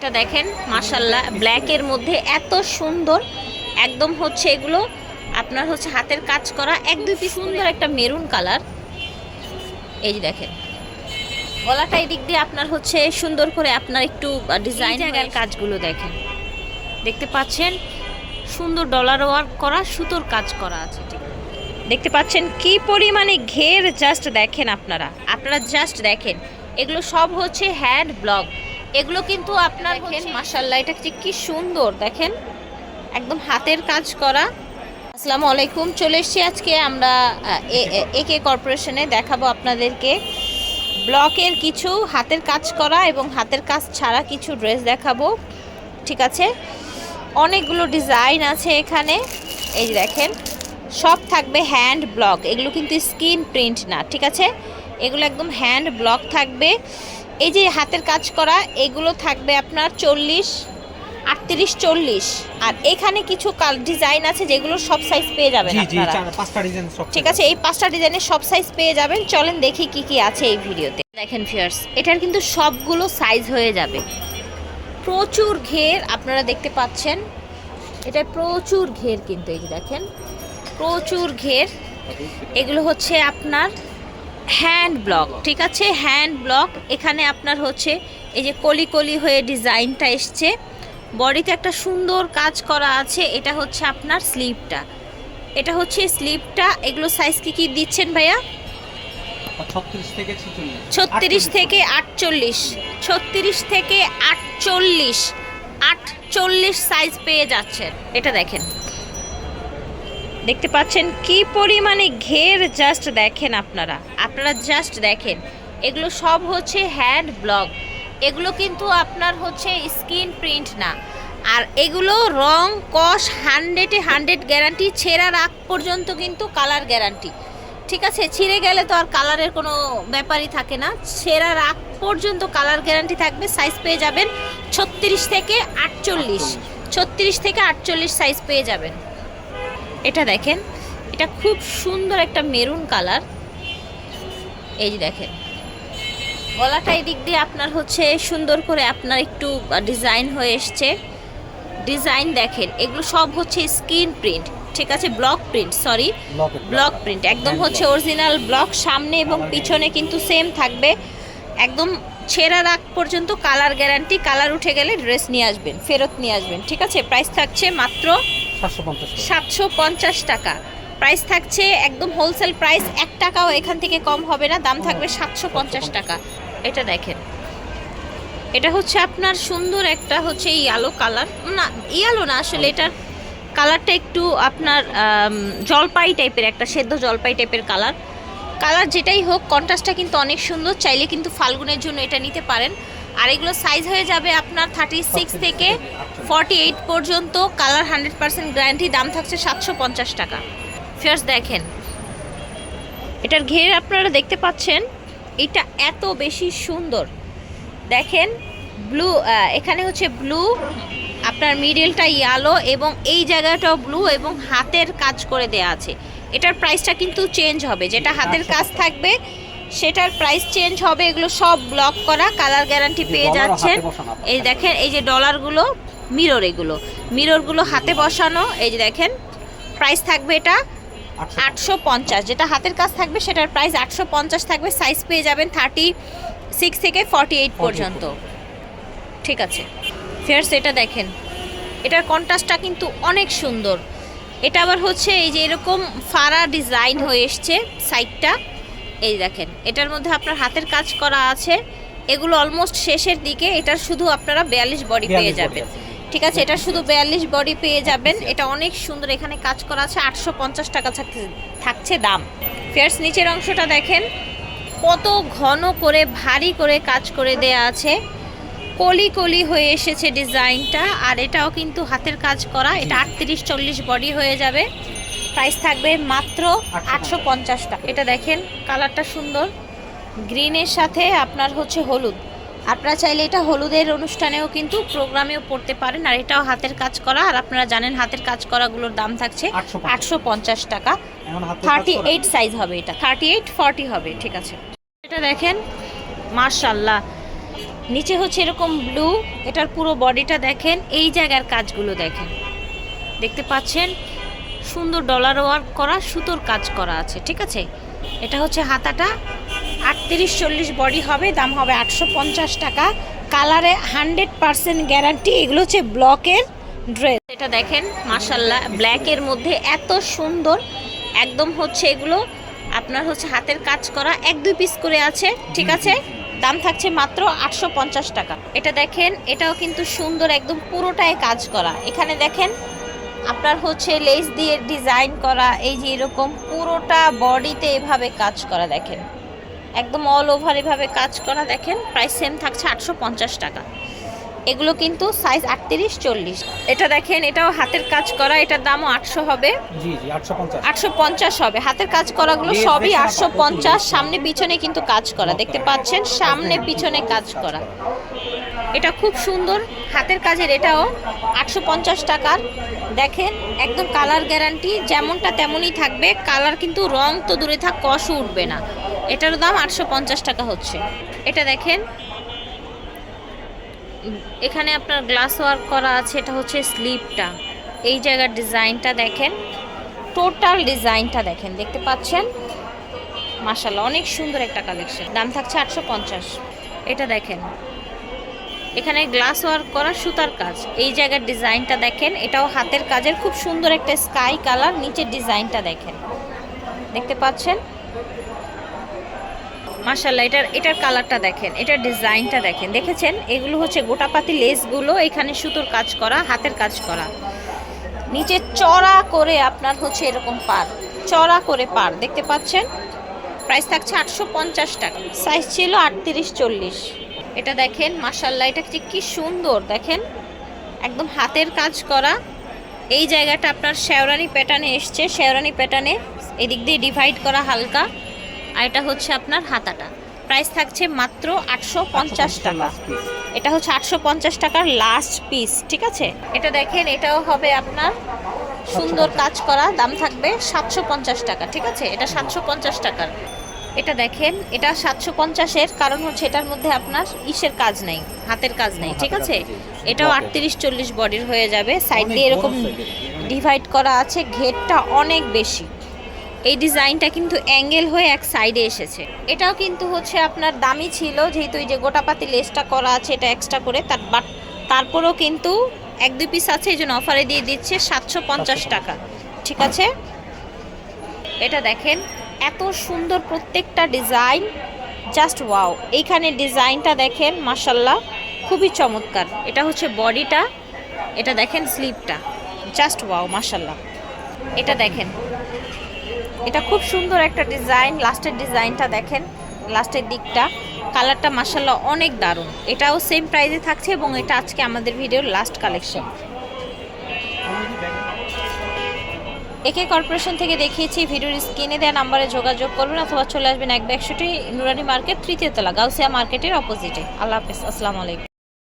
এটা দেখেন মাশাল্লাহ ব্ল্যাকের মধ্যে এত সুন্দর একদম হচ্ছে এগুলো আপনার হচ্ছে হাতের কাজ করা এক দুই পিস সুন্দর একটা মেরুন কালার। এই যে দেখেন গলাটা এদিক দিয়ে আপনার হচ্ছে সুন্দর করে আপনার একটু ডিজাইন জায়গার কাজগুলো দেখেন। দেখতে পাচ্ছেন সুন্দর ডলার ওয়ার্ক করা সুতোর কাজ করা আছে ঠিক দেখতে পাচ্ছেন কি পরিমাণে ঘের জাস্ট দেখেন আপনারা। আপনারা জাস্ট দেখেন এগুলো সব হচ্ছে হ্যান্ড ব্লক এগুলো কিন্তু আপনার দেখেন মাশাল্লাহ এটা কি সুন্দর দেখেন। একদম হাতের কাজ করা। আসসালামু আলাইকুম চলে এসেছি আজকে আমরা একে কর্পোরেশনে দেখাবো আপনাদেরকে। ব্লকের কিছু হাতের কাজ করা এবং হাতের কাজ ছাড়া কিছু ড্রেস দেখাবো ঠিক আছে? অনেকগুলো ডিজাইন আছে এখানে এই যে দেখেন। সব থাকবে হ্যান্ড ব্লক এগুলো কিন্তু স্কিন প্রিন্ট না ঠিক আছে? এগুলো একদম হ্যান্ড ব্লক থাকবে। এই যে হাতের কাজ করা এগুলো থাকবে আপনার চল্লিশ আটত্রিশ চল্লিশ। আর এখানে কিছু ডিজাইন আছে যেগুলো সব সাইজ পেয়ে যাবেন ঠিক আছে এই পাঁচটা ডিজাইনের সব সাইজ পেয়ে যাবেন। চলেন দেখি কি কি আছে এই ভিডিওতে। দেখেন ফিয়ার্স এটার কিন্তু সবগুলো সাইজ হয়ে যাবে। প্রচুর ঘের আপনারা দেখতে পাচ্ছেন। এটা প্রচুর ঘের কিন্তু এই যে দেখেন। প্রচুর ঘের। এগুলো হচ্ছে আপনার হ্যান্ড ব্লক ঠিক আছে? হ্যান্ড ব্লক এখানে আপনার হচ্ছে এই যে কলি কলি হয়ে ডিজাইনটা এসছে। বডিতে একটা সুন্দর কাজ করা আছে এটা হচ্ছে আপনার স্লিপটা। এটা হচ্ছে স্লিপটা এগুলো সাইজ কি কি দিচ্ছেন ভাইয়া? ছত্রিশ থেকে আটচল্লিশ। ছত্রিশ থেকে আটচল্লিশ। আটচল্লিশ সাইজ পেয়ে যাচ্ছেন। এটা দেখেন। দেখতে পাচ্ছেন কি পরিমাণে ঘের জাস্ট দেখেন আপনারা। আপনারা জাস্ট দেখেন। এগুলো সব হচ্ছে হ্যান্ড ব্লক এগুলো কিন্তু আপনার হচ্ছে স্কিন প্রিন্ট না। আর এগুলো রং, কস হান্ড্রেডে হান্ড্রেড গ্যারান্টি ছেঁড়ার আগ পর্যন্ত কিন্তু কালার গ্যারান্টি ঠিক আছে? ছিঁড়ে গেলে তো আর কালারের কোনো ব্যাপারই থাকে না। ছেঁড়ার আগ পর্যন্ত কালার গ্যারান্টি থাকবে সাইজ পেয়ে যাবেন ছত্রিশ থেকে আটচল্লিশ। ছত্রিশ থেকে আটচল্লিশ সাইজ পেয়ে যাবেন। এটা দেখেন এটা খুব সুন্দর একটা মেরুন কালার। এই যে দেখেন গলাটা এই দিক দিয়ে আপনার হচ্ছে সুন্দর করে আপনার একটু ডিজাইন হয়ে এসছে। ডিজাইন দেখেন এগুলো সব হচ্ছে স্কিন প্রিন্ট ঠিক আছে? Block print sorry. Block print একদম হচ্ছে অরিজিনাল ব্লক সামনে এবং পিছনে কিন্তু সেম থাকবে। একদম ছেঁড়া রাখ পর্যন্ত কালার গ্যারান্টি কালার উঠে গেলে ড্রেস নিয়ে আসবেন ফেরত নিয়ে আসবেন ঠিক আছে? প্রাইস থাকছে মাত্র সাতশো পঞ্চাশ টাকা। প্রাইস থাকছে একদম হোলসেল প্রাইস এক টাকাও এখান থেকে কম হবে না দাম থাকবে সাতশো পঞ্চাশ টাকা। এটা দেখেন। এটা হচ্ছে আপনার সুন্দর একটা হচ্ছে ইয়ালো কালার না ইয়ালো না আসলে এটার কালারটা একটু আপনার জলপাই টাইপের একটা সেদ্ধ জলপাই টাইপের কালার কালার যেটাই হোক কন্ট্রাস্টটা কিন্তু অনেক সুন্দর। চাইলে কিন্তু ফাল্গুনের জন্য এটা নিতে পারেন। আর এগুলো সাইজ হয়ে যাবে আপনার থার্টি সিক্স থেকে ফর্টি এইট পর্যন্ত। কালার হান্ড্রেড পার্সেন্ট গ্যারান্টি দাম থাকছে সাতশো পঞ্চাশ টাকা। ফার্স্ট দেখেন। এটার ঘের আপনারা দেখতে পাচ্ছেন এটা এত বেশি সুন্দর। দেখেন ব্লু এখানে হচ্ছে ব্লু আপনার মিডলটা ইয়ালো এবং এই জায়গাটাও ব্লু এবং হাতের কাজ করে দেয়া আছে। এটার প্রাইসটা কিন্তু চেঞ্জ হবে। যেটা হাতের কাজ থাকবে সেটার প্রাইস চেঞ্জ হবে এগুলো সব ব্লক করা কালার গ্যারান্টি পেয়ে যাচ্ছেন। এই দেখেন এই যে ডলারগুলো মিরর এগুলো। মিররগুলো হাতে বসানো এই যে দেখেন প্রাইস থাকবে এটা আটশো। পঞ্চাশ। যেটা হাতের কাজ থাকবে সেটার প্রাইস আটশো পঞ্চাশ থাকবে সাইজ পেয়ে যাবেন থার্টি সিক্স থেকে ফর্টি এইট পর্যন্ত। ঠিক আছে। ফেয়ার্স এটা দেখেন এটার কন্ট্রাস্টটা কিন্তু অনেক সুন্দর। এটা আবার হচ্ছে এই যে এরকম ফাড়া ডিজাইন হয়ে এসছে সাইডটা। এই দেখেন এটার মধ্যে আপনার হাতের কাজ করা আছে। এগুলো অলমোস্ট শেষের দিকে এটার শুধু আপনারা বিয়াল্লিশ বডি পেয়ে যাবেন। ঠিক আছে এটা শুধু বিয়াল্লিশ বডি পেয়ে যাবেন। এটা অনেক সুন্দর এখানে কাজ করা আছে আটশো পঞ্চাশ টাকা থাকছে- থাকছে দাম। ফেয়ার্স নিচের অংশটা দেখেন কত ঘন করে ভারী করে কাজ করে দেয়া আছে। কলি কলি হয়ে এসেছে ডিজাইনটা আর এটাও কিন্তু হাতের কাজ করা। এটা আটত্রিশ চল্লিশ বডি হয়ে যাবে। প্রাইস থাকবে মাত্র আটশো পঞ্চাশটা এটা দেখেন কালারটা সুন্দর। গ্রিনের সাথে আপনার হচ্ছে হলুদ। আপনারা চাইলে এটা হলুদের অনুষ্ঠানেও কিন্তু প্রোগ্রামেও পড়তে পারেন আর এটাও হাতের কাজ করা। আর আপনারা জানেন হাতের কাজ করাগুলোর দাম থাকছে আটশো পঞ্চাশ টাকা। থার্টি এইট সাইজ হবে এটা। থার্টি এইট ফর্টি হবে ঠিক আছে। এটা দেখেন মার্শাল্লাহ নিচে হচ্ছে এরকম ব্লু এটার পুরো বডিটা দেখেন, এই জায়গার কাজগুলো দেখেন। দেখতে পাচ্ছেন? সুন্দর ডলার ওয়ার্ক করা, সুতোর কাজ করা আছে, ঠিক আছে? এটা হচ্ছে হাতাটা আটত্রিশ চল্লিশ বডি হবে, দাম হবে আটশো পঞ্চাশ টাকা। কালারে হান্ড্রেড পারসেন্ট গ্যারান্টি এগুলো হচ্ছে ব্লকের ড্রেস এটা দেখেন মাসাল্লাহ ব্ল্যাকের মধ্যে এত সুন্দর, একদম হচ্ছে এগুলো, আপনার হচ্ছে হাতের কাজ করা, এক দুই পিস করে আছে, ঠিক আছে? দাম থাকছে মাত্র আটশো পঞ্চাশ টাকা। এটা দেখেন, এটাও কিন্তু সুন্দর একদম পুরোটাই কাজ করা। এখানে দেখেন, আপনার হচ্ছে লেস দিয়ে ডিজাইন করা, এই যে এরকম পুরোটা বডিতে এভাবে কাজ করা দেখেন। একদম অল ওভার এভাবে কাজ করা দেখেন প্রাইস সেম থাকছে আটশো পঞ্চাশ টাকা। এগুলো কিন্তু সাইজ আটত্রিশ চল্লিশ। এটা দেখেন এটাও হাতের কাজ করা এটার দামও আটশো হবে। আটশো পঞ্চাশ। হবে। হাতের কাজ করাগুলো সবই আটশো পঞ্চাশ। সামনে পিছনে কিন্তু কাজ করা। দেখতে পাচ্ছেন সামনে পিছনে কাজ করা। এটা খুব সুন্দর হাতের কাজের এটাও আটশো পঞ্চাশ টাকার। দেখেন একদম কালার গ্যারান্টি যেমনটা তেমনই থাকবে। কালার কিন্তু রং তো দূরে থাক কষও উঠবে না। এটার দাম আটশো পঞ্চাশ টাকা হচ্ছে। এটা দেখেন এখানে আপনার গ্লাস ওয়ার্ক করা আছে, এটা হচ্ছে স্লিপটা এই জায়গার ডিজাইনটা দেখেন টোটাল ডিজাইনটা দেখেন, দেখতে পাচ্ছেন? মাশাল্লাহ অনেক সুন্দর একটা কালেকশন দাম থাকছে আটশো পঞ্চাশ। এটা দেখেন, এখানে গ্লাস ওয়ার্ক করা সুতার কাজ। এই জায়গার ডিজাইনটা দেখেন, এটাও হাতের কাজের খুব সুন্দর একটা স্কাই কালার নিচের ডিজাইনটা দেখেন। দেখতে পাচ্ছেন? মাশাল্লাহ এটার এটার কালারটা দেখেন, এটার ডিজাইনটা দেখেন। দেখেছেন? এগুলো হচ্ছে গোটাপাতি লেসগুলো, এখানে সুতোর কাজ করা, হাতের কাজ করা। নিচে চড়া করে আপনার হচ্ছে এরকম পার, চড়া করে পার, দেখতে পাচ্ছেন? প্রাইস থাকছে আটশো পঞ্চাশ টাকা, সাইজ ছিল আটত্রিশ চল্লিশ। এটা দেখেন মাসাল্লাহ এটা যে কি সুন্দর, দেখেন? একদম হাতের কাজ করা। এই জায়গাটা আপনার শেওরানি প্যাটার্নে এসছে, শেওরানি প্যাটার্নে এদিক দিয়ে ডিভাইড করা হালকা। আর এটা হচ্ছে আপনার হাতাটা। প্রাইস থাকছে মাত্র আটশো পঞ্চাশ টাকা। এটা হচ্ছে আটশো পঞ্চাশ টাকার লাস্ট পিস ঠিক আছে? এটা দেখেন এটাও হবে আপনার সুন্দর কাজ করা দাম থাকবে সাতশো পঞ্চাশ টাকা ঠিক আছে? এটা সাতশো পঞ্চাশ টাকার। এটা দেখেন এটা সাতশো পঞ্চাশের কারণ হচ্ছে এটার মধ্যে আপনার ইসের কাজ নেই হাতের কাজ নেই ঠিক আছে? এটাও আটত্রিশ চল্লিশ বডির হয়ে যাবে। সাইড দিয়ে এরকম ডিভাইড করা আছে ঘেরটা অনেক বেশি। এই ডিজাইনটা কিন্তু অ্যাঙ্গেল হয়ে এক সাইডে এসেছে। এটাও কিন্তু হচ্ছে আপনার দামি ছিল যেহেতু এই যে গোটাপাতি লেসটা করা আছে এটা এক্সট্রা করে তার বাট তারপরেও কিন্তু এক দুই পিস আছে এই জন্য অফারে দিয়ে দিচ্ছে সাতশো পঞ্চাশ টাকা। ঠিক আছে? এটা দেখেন এত সুন্দর প্রত্যেকটা ডিজাইন জাস্ট ওয়াও এইখানে ডিজাইনটা দেখেন মাসাল্লাহ খুবই চমৎকার। এটা হচ্ছে বডিটা এটা দেখেন স্লিপটা জাস্ট ওয়াও মাসাল্লাহ এটা দেখেন এটা খুব সুন্দর একটা ডিজাইন, লাস্টের ডিজাইনটা দেখেন, লাস্টের দিকটা। কালারটা মাসাল্লাহ অনেক দারুণ। এটাও সেম প্রাইসে থাকছে এবং এটা আজকে আমাদের ভিডিওর লাস্ট কালেকশন একে কর্পোরেশন থেকে দেখিয়েছি ভিডিওর স্ক্রিনে দেওয়া নাম্বারে যোগাযোগ করবেন অথবা চলে আসবেন এক একশোটি নুরানি মার্কেট তৃতীয় তলা, গাউসিয়া মার্কেটের অপোজিটে আল্লাহ হাফেজ, আসসালামু আলাইকুম।